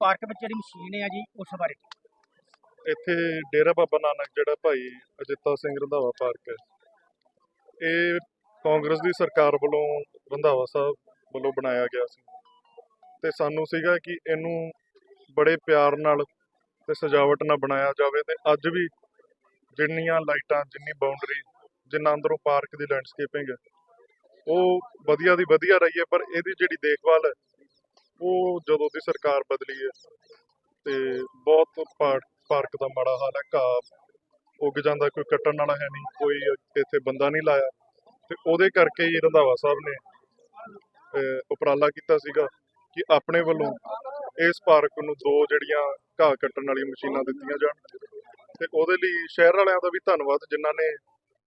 Park ਵਿੱਚ ਜਿਹੜੀ machine ਹੈ ਜੀ, ਉਸ ਬਾਰੇ ਇੱਥੇ ਡੇਰਾ ਬਾਬਾ ਨਾਨਕ ਜਿਹੜਾ ਭਾਈ ਅਜਿੱਤਾ ਸਿੰਘ ਰੰਧਾਵਾ ਪਾਰਕ ਹੈ। ਇਹ ਕਾਂਗਰਸ ਦੀ ਸਰਕਾਰ ਵੱਲੋਂ ਰੰਧਾਵਾ ਸਾਹਿਬ ਵੱਲੋਂ ਬਣਾਇਆ ਗਿਆ ਸੀ। ਤੇ ਸਾਨੂੰ ਸੀਗਾ ਕਿ ਇਹਨੂੰ ਬੜੇ ਪਿਆਰ ਨਾਲ ਤੇ ਸਜਾਵਟ ਨਾਲ ਬਣਾਇਆ ਜਾਵੇ ਤੇ ਅੱਜ ਵੀ ਜਿੰਨੀਆਂ ਲਾਈਟਾਂ, ਜਿੰਨੀ ਬਾਉਂਡਰੀ ਜਿੰਨਾ ਅੰਦਰੋਂ ਪਾਰਕ ਦੀ ਲੈਂਡਸਕੇਪਿੰਗ ਹੈ, ਉਹ ਵਧੀਆ ਦੀ ਵਧੀਆ ਰਹੀ ਹੈ, ਪਰ ਇਹਦੀ ਜਿਹੜੀ ਦੇਖਭਾਲ ਹੈ ਉਹ ਜਦੋਂ ਦੀ ਸਰਕਾਰ ਬਦਲੀ ਹੈ ਤੇ ਬਹੁਤ ਪਾਰਕ ਦਾ ਮਾੜਾ ਹਾਲ ਹੈ, ਘਾਹ ਉੱਗ ਜਾਂਦਾ, ਕੋਈ ਕੱਟਣ ਵਾਲਾ ਹੈ ਨਹੀਂ, ਕੋਈ ਇੱਥੇ ਬੰਦਾ ਨਹੀਂ ਲਾਇਆ ਤੇ ਉਹਦੇ ਕਰਕੇ ਹੀ ਰੰਧਾਵਾ ਸਾਹਿਬ ਨੇ ਉਪਰਾਲਾ ਕੀਤਾ ਸੀਗਾ ਕਿ ਆਪਣੇ ਵੱਲੋਂ ਇਸ ਪਾਰਕ ਨੂੰ ਦੋ ਜਿਹੜੀਆਂ ਘਾਹ ਕੱਟਣ ਵਾਲੀਆਂ ਮਸ਼ੀਨਾਂ ਦਿੱਤੀਆਂ ਜਾਣ ਤੇ ਉਹਦੇ ਲਈ ਸ਼ਹਿਰ ਵਾਲਿਆਂ ਦਾ ਵੀ ਧੰਨਵਾਦ, ਜਿਨ੍ਹਾਂ ਨੇ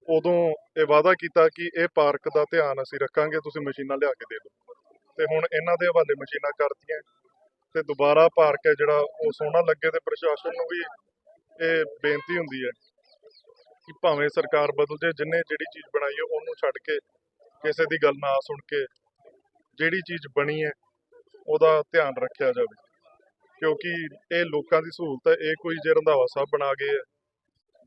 ਉਦੋਂ ਇਹ ਵਾਅਦਾ ਕੀਤਾ ਕਿ ਇਹ ਪਾਰਕ ਦਾ ਧਿਆਨ ਅਸੀਂ ਰੱਖਾਂਗੇ, ਤੁਸੀਂ ਮਸ਼ੀਨਾਂ ਲਿਆ ਕੇ ਦੇ ਦਿਓ। ਤੇ ਹੁਣ ਇਹਨਾਂ ਦੇ ਹਵਾਲੇ ਮਸ਼ੀਨਾਂ ਕਰਤੀਆਂ ਤੇ ਦੁਬਾਰਾ ਪਾਰਕ ਹੈ ਜਿਹੜਾ ਉਹ ਸੋਹਣਾ ਲੱਗੇ ਤੇ ਪ੍ਰਸ਼ਾਸਨ ਨੂੰ ਵੀ ਇਹ ਬੇਨਤੀ ਹੁੰਦੀ ਹੈ ਕਿ ਭਾਵੇਂ ਸਰਕਾਰ ਬਦਲ ਜੇ, ਜਿੰਨੇ ਜਿਹੜੀ ਚੀਜ਼ ਬਣਾਈ ਹੈ ਉਹਨੂੰ ਛੱਡ ਕੇ ਕਿਸੇ ਦੀ ਗੱਲ ਨਾ ਸੁਣ ਕੇ ਜਿਹੜੀ ਚੀਜ਼ ਬਣੀ ਹੈ ਉਹਦਾ ਧਿਆਨ ਰੱਖਿਆ ਜਾਵੇ। ਕਿਉਂਕਿ ਇਹ ਲੋਕਾਂ ਦੀ ਸਹੂਲਤ ਹੈ, ਇਹ ਕੋਈ ਜੇ ਰੰਧਾਵਾ ਸਾਹਿਬ ਬਣਾ ਗਏ ਹੈ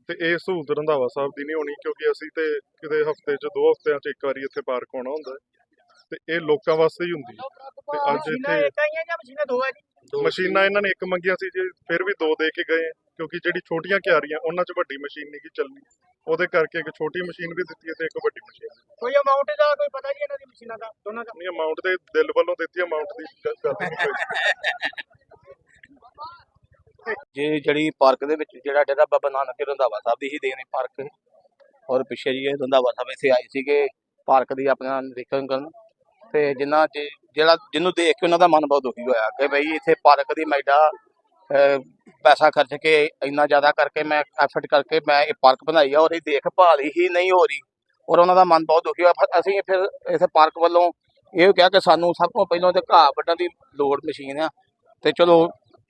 ਤੇ ਇਹ ਸਹੂਲਤ ਰੰਧਾਵਾ ਸਾਹਿਬ ਦੀ ਨਹੀਂ ਹੋਣੀ ਕਿਉਂਕਿ ਅਸੀਂ ਤੇ ਕਿਤੇ ਹਫ਼ਤੇ 'ਚ, ਦੋ ਹਫਤਿਆਂ 'ਚ ਇੱਕ ਵਾਰੀ ਇੱਥੇ ਪਾਰਕ ਆਉਣਾ ਹੁੰਦਾ ਹੈ। ਤੇ ਇਹ ਲੋਕਾਂ ਵਾਸਤੇ ਹੀ ਹੁੰਦੀ ਹੈ। ਤੇ ਅੱਜ ਮਸ਼ੀਨਾਂ ਇੱਥੇ ਜਾਂ ਮਸ਼ੀਨਾਂ ਦੋ ਹੈ ਜੀ ਮਸ਼ੀਨਾਂ ਇਹਨਾਂ ਨੇ ਇੱਕ ਮੰਗੀਆਂ ਸੀ ਜੇ ਫਿਰ ਵੀ ਦੋ ਦੇ ਕੇ ਗਏ ਹੈ, ਕਿਉਂਕਿ ਜਿਹੜੀ ਛੋਟੀਆਂ ਕਿਆਰੀਆਂ ਉਹਨਾਂ 'ਚ ਵੱਡੀ ਮਸ਼ੀਨ ਨਹੀਂ ਗੀ ਚੱਲਣੀ। ਉਹਦੇ ਕਰਕੇ ਇੱਕ ਛੋਟੀ ਮਸ਼ੀਨ ਵੀ ਦਿੱਤੀ ਹੈ ਤੇ ਇੱਕ ਵੱਡੀ ਮਸ਼ੀਨ ਕੋਈ ਅਮਾਉਂਟ ਦਾ ਕੋਈ ਪਤਾ ਜੀ ਇਹਨਾਂ ਦੀ ਮਸ਼ੀਨਾਂ ਦਾ ਦੋਨਾਂ ਦਾ? ਨਹੀਂ ਅਮਾਉਂਟ ਦੇ ਦਿਲ ਵੱਲੋਂ ਦਿੱਤੀ ਅਮਾਉਂਟ ਦੀ ਗੱਲ ਨਹੀਂ ਜੇ ਜਿਹੜੀ ਪਾਰਕ ਦੇ ਵਿੱਚ ਜਿਹੜਾ ਡੇਰਾ ਬਾਬਾ ਨਾਨਕ ਰੰਧਾਵਾ ਸਾਹਿਬ ਦੀ ਹੀ ਦੇਣ ਹੈ ਪਾਰਕ ਔਰ ਪਿੱਛੇ ਜੀ ਇਹ ਰੰਧਾਵਾ ਸਾਹਿਬ ਇੱਥੇ ਆਏ ਸੀਗੇ ਪਾਰਕ ਦੀ ਆਪਣਾ ਨਿਰੀਖਣ ਕਰਨ। ਤੇ ਜਿੰਨਾ ਚ ਜਿਹੜਾ ਜਿਹਨੂੰ ਦੇਖ ਕੇ ਉਹਨਾਂ ਦਾ ਮਨ ਬਹੁਤ ਦੁਖੀ ਹੋਇਆ ਕਿ ਬਈ ਇੱਥੇ ਪਾਰਕ ਦੀ ਮੈਡਾ ਪੈਸਾ ਖਰਚ ਕੇ ਇੰਨਾ ਜ਼ਿਆਦਾ ਕਰਕੇ ਮੈਂ ਐਫਰਟ ਕਰਕੇ ਮੈਂ ਇਹ ਪਾਰਕ ਬਣਾਈ ਆ ਔਰ ਇਹ ਦੇਖਭਾਲ ਹੀ ਨਹੀਂ ਹੋ ਰਹੀ ਔਰ ਉਹਨਾਂ ਦਾ ਮਨ ਬਹੁਤ ਦੁਖੀ ਹੋਇਆ। ਅਸੀਂ ਫਿਰ ਇਸ ਪਾਰਕ ਵੱਲੋਂ ਇਹ ਕਿਹਾ ਕਿ ਸਾਨੂੰ ਸਭ ਤੋਂ ਪਹਿਲਾਂ ਤੇ ਘਾਹ ਵੱਢਣ ਦੀ ਲੋੜ ਮਸ਼ੀਨ ਆ ਤੇ ਚਲੋ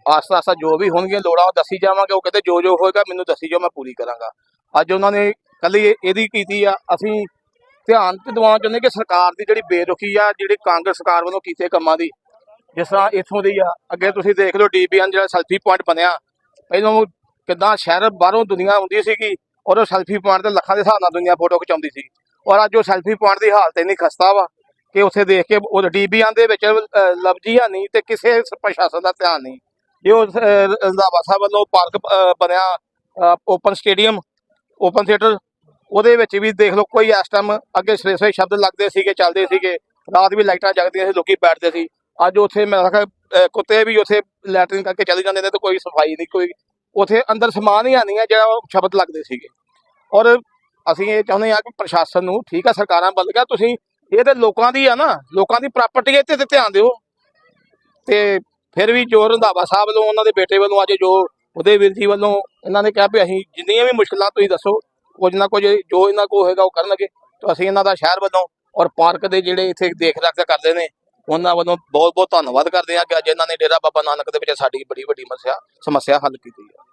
ਆਸਤਾ ਆਸਤਾ ਜੋ ਵੀ ਹੋਣਗੀਆਂ ਲੋੜਾਂ ਉਹ ਦੱਸੀ ਜਾਵਾਂਗੇ। ਉਹ ਕਹਿੰਦੇ ਜੋ ਜੋ ਹੋਏਗਾ ਮੈਨੂੰ ਦੱਸੀ ਜਾਓ, ਮੈਂ ਪੂਰੀ ਕਰਾਂਗਾ। ਅੱਜ ਉਹਨਾਂ ਨੇ ਕੱਲੀ ਇਹਦੀ ਕੀਤੀ ਆ। ਅਸੀਂ ਧਿਆਨ ਤੇ ਦਿਵਾਉਣਾ ਚਾਹੁੰਦੇ ਕਿ ਸਰਕਾਰ ਦੀ ਜਿਹੜੀ ਬੇਰੁਖੀ ਆ ਜਿਹੜੀ ਕਾਂਗਰਸ ਸਰਕਾਰ ਵੱਲੋਂ ਕੀਤੇ ਕੰਮਾਂ ਦੀ ਜਿਸ ਤਰ੍ਹਾਂ ਇੱਥੋਂ ਦੀ ਆ ਅੱਗੇ ਤੁਸੀਂ ਦੇਖ ਲਓ ਡੀਬੀਐਨ ਜਿਹੜਾ ਸੈਲਫੀ ਪੁਆਇੰਟ ਬਣਿਆ ਪਹਿਲਾਂ ਉਹ ਕਿੱਦਾਂ ਸ਼ਹਿਰ ਬਾਹਰੋਂ ਦੁਨੀਆ ਆਉਂਦੀ ਸੀਗੀ ਔਰ ਉਹ ਸੈਲਫੀ ਪੁਆਇੰਟ ਤੇ ਲੱਖਾਂ ਦੇ ਹਿਸਾਬ ਨਾਲ ਦੁਨੀਆ ਫੋਟੋ ਖਿਚਾਉਂਦੀ ਸੀ ਔਰ ਅੱਜ ਉਹ ਸੈਲਫੀ ਪੁਆਇੰਟ ਦੀ ਹਾਲਤ ਇੰਨੀ ਖਸਤਾ ਵਾ ਕਿ ਉੱਥੇ ਦੇਖ ਕੇ ਉਹ ਡੀਬੀਐਨ ਦੇ ਵਿੱਚ ਅਹ, ਲਫ਼ਜ਼ੀਆਂ ਨਹੀਂ ਤੇ ਕਿਸੇ ਪ੍ਰਸ਼ਾਸਨ ਦਾ ਧਿਆਨ ਨਹੀਂ। ਜੇ ਉਹ ਅਹ, ਰੰਧਾਵਾ ਸਾਹਿਬ ਵੱਲੋਂ ਪਾਰਕ ਬਣਿਆ ਓਪਨ ਸਟੇਡੀਅਮ ਓਪਨ ਥੀਏਟਰ ਉਹਦੇ ਵਿੱਚ ਵੀ ਦੇਖ ਲਓ ਕੋਈ ਇਸ ਟਾਈਮ ਅੱਗੇ ਸਵੇਰੇ ਸਵੇਰੇ ਸ਼ਬਦ ਲੱਗਦੇ ਸੀਗੇ, ਚੱਲਦੇ ਸੀਗੇ, ਰਾਤ ਵੀ ਲਾਈਟਾਂ ਜਗਦੀਆਂ ਸੀ, ਲੋਕੀ ਬੈਠਦੇ ਸੀ। ਅੱਜ ਉੱਥੇ ਮੈਂ ਕਿਹਾ ਕੁੱਤੇ ਵੀ ਉੱਥੇ ਲੈਟਰਿੰਗ ਕਰਕੇ ਚਲੇ ਜਾਂਦੇ ਨੇ, ਤੇ ਕੋਈ ਸਫ਼ਾਈ ਨਹੀਂ, ਕੋਈ ਉੱਥੇ ਅੰਦਰ ਸਮਾਨ ਹੀ ਆਉਂਦੀਆਂ ਜਿਹੜਾ ਉਹ ਸ਼ਬਦ ਲੱਗਦੇ ਸੀਗੇ। ਔਰ ਅਸੀਂ ਇਹ ਚਾਹੁੰਦੇ ਹਾਂ ਕਿ ਪ੍ਰਸ਼ਾਸਨ ਨੂੰ ਠੀਕ ਆ, ਸਰਕਾਰਾਂ ਵੱਲ ਗਿਆ, ਤੁਸੀਂ ਇਹ ਤੇ ਲੋਕਾਂ ਦੀ ਆ ਨਾ, ਲੋਕਾਂ ਦੀ ਪ੍ਰਾਪਰਟੀ ਹੈ ਤੇ ਤੇ ਧਿਆਨ ਦਿਓ। ਤੇ ਫਿਰ ਵੀ ਜੋ ਰੰਧਾਵਾ ਸਾਹਿਬ ਵੱਲੋਂ, ਉਹਨਾਂ ਦੇ ਬੇਟੇ ਵੱਲੋਂ ਅੱਜ ਜੋ ਉਹਦੇ ਵੀਰ ਜੀ ਵੱਲੋਂ ਇਹਨਾਂ ਨੇ ਕਿਹਾ ਵੀ ਅਸੀਂ ਜਿੰਨੀਆਂ ਵੀ ਮੁਸ਼ਕਲਾਂ ਤੁਸੀਂ ਦੱਸੋ ਕੁਝ ਨਾ ਕੁਝ ਜੋ ਇਹਨਾਂ ਕੋ ਹੋਏਗਾ ਉਹ ਕਰਨਗੇ। ਤਾਂ ਅਸੀਂ ਇਹਨਾਂ ਦਾ ਸ਼ਹਿਰ ਵੱਲੋਂ ਔਰ ਪਾਰਕ ਦੇ ਜਿਹੜੇ ਇੱਥੇ ਦੇਖ ਰਖ ਕਰਦੇ ਨੇ, ਉਹਨਾਂ ਵੱਲੋਂ ਬਹੁਤ ਬਹੁਤ ਧੰਨਵਾਦ ਕਰਦੇ ਹਾਂ ਕਿ ਅੱਜ ਇਹਨਾਂ ਨੇ ਡੇਰਾ ਬਾਬਾ ਨਾਨਕ ਦੇ ਵਿੱਚ ਸਾਡੀ ਬੜੀ ਵੱਡੀ ਸਮੱਸਿਆ ਸਮੱਸਿਆ ਹੱਲ ਕੀਤੀ ਹੈ।